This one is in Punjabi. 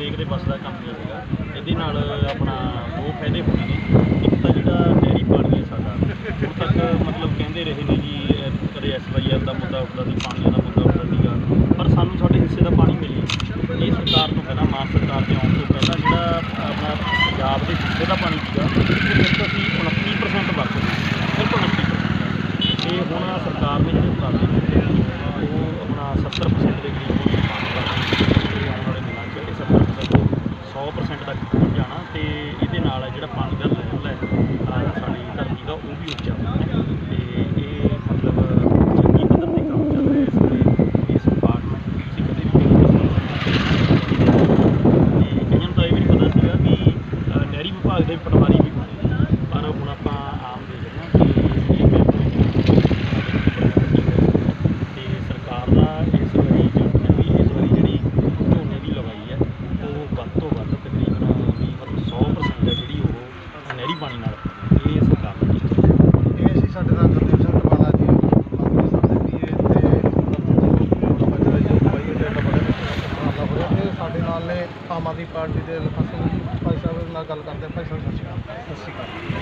ਹਰੇਕ ਦੇ ਬਸ ਦਾ ਕੰਮ ਨਹੀਂ ਹੈਗਾ ਇਹਦੇ ਨਾਲ ਆਪਣਾ ਉਹ ਫਾਇਦੇ ਹੋਣੇ ਨੇ। ਇੱਕ ਤਾਂ ਜਿਹੜਾ ਨਹਿਰੀ ਪਾਣੀ ਹੈ ਸਾਡਾ ਹੁਣ ਤੱਕ ਮਤਲਬ ਕਹਿੰਦੇ ਰਹੇ ਨੇ ਜੀ ਅਹ, ਕਦੇ ਐਸਵਾਈਐਲ ਦਾ ਮੁੱਦਾ ਉੱਠਦਾ ਸੀ ਪਾਣੀਆਂ ਦਾ ਮੁੱਦਾ ਉੱਠਦਾ ਸੀਗਾ। ਪਰ ਸਾਨੂੰ ਸਾਡੇ ਹਿੱਸੇ ਦਾ ਪਾਣੀ ਮਿਲਿਆ। ਇਹ ਸਰਕਾਰ ਤੋਂ ਪਹਿਲਾਂ ਮਾਨ ਸਰਕਾਰ ਦੇ ਆਉਣ ਤੋਂ ਪਹਿਲਾਂ ਜਿਹੜਾ ਆਪਣਾ ਪੰਜਾਬ ਦੇ ਹਿੱਸੇ ਦਾ ਪਾਣੀ ਸੀਗਾ ਉਹ ਸਿਰਫ ਅਸੀਂ 29% ਵਰਤਦੇ ਸੀ। ਸਿਰਫ 29% ਤੇ ਹੁਣ ਸਰਕਾਰ ਨੇ ਜਿਹੜੇ ਉਪਰਾਲੇ ਕੀਤੇ ਨੇ, ਉਹ ਆਪਣਾ 70% ਦੇ ਕਰੀਬ ਹੁਣ ਪਾਣੀ ਵਰਤਦੇ ਤੇ ਆਉਣ ਵਾਲੇ ਦਿਨਾਂ 'ਚ ਇਹ 70% ਤੋਂ 100% ਤੱਕ ਪਹੁੰਚ ਜਾਣਾ ਤੇ ਇਹਦੇ ਨਾਲ ਜਿਹੜਾ ਪਾਣੀ ਦਾ ਲੈਵਲ ਹੈ, ਅਹ ਸਾਡੀ ਧਰਤੀ ਦਾ ਉਹ ਵੀ ਉੱਚਾ ਹੋਣਾ ਤੇ ਇਹ ਮਤਲਬ ਚੰਗੀ ਪੱਧਰ ਤੇ ਕੰਮ ਚੱਲ ਰਿਹਾ ਇਸ ਵੇਲੇ ਇਸ ਡਿਪਾਰਟਮੈਂਟ ਤੁਸੀਂ ਕਦੇ ਵੀ ਨਹੀਂ ਤੇ ਕਈਆਂ ਨੂੰ ਤਾਂ ਇਹ ਵੀ ਨਹੀਂ ਪਤਾ ਸੀਗਾ ਕਿ ਨਹਿਰੀ ਵਿਭਾਗ ਦੇ ਪਟਵਾਰੀ ਵੀ ਹੁੰਦੇ ਨੇ ਪਰ ਹੁਣ ਆਪਾਂ ਆਮ ਦੇਖ ਰਹੇ ਹਾਂ ਕਿ ਇਹ ਬਿਲਕੁਲ ਤੇ ਸਰਕਾਰ ਦਾ ਇਸ ਵਾਰੀ ਜਿਹੜਾ ਵੀ ਇਸ ਵਾਰੀ ਜਿਹੜੀ ਝੋਨੇ ਦੀ ਲਗਾਈ ਹੈ ਉਹ ਵੱਧ ਤੋਂ ਵੱਧ ਤਕਰੀਬਨ ਵੀ ਮਤਲਬ 100% ਹੈ ਜਿਹੜੀ ਉਹ ਨਹਿਰੀ ਪਾਣੀ ਨਾਲ ਇਹ ਇਹ ਸੀ ਸਾਡੇ ਨਾਲ ਗੁਰਦੇਵ ਸਿੰਘ ਰਵਾਲਾ ਜੀ ਮੰਤਰੀ ਸਾਹਿਬ ਦੇ ਪੀਏ ਤੇ ਸਾਡੇ ਨਾਲ ਨੇ ਆਮ ਆਦਮੀ ਪਾਰਟੀ ਦੇ ਲਖਾ ਸਿੰਘ ਜੀ ਭਾਈ ਸਾਹਿਬ ਨਾਲ ਗੱਲ ਕਰਦੇ। ਭਾਈ ਸਾਹਿਬ ਸਤਿ ਸ਼੍ਰੀ ਅਕਾਲ। ਸਤਿ ਸ਼੍ਰੀ ਅਕਾਲ।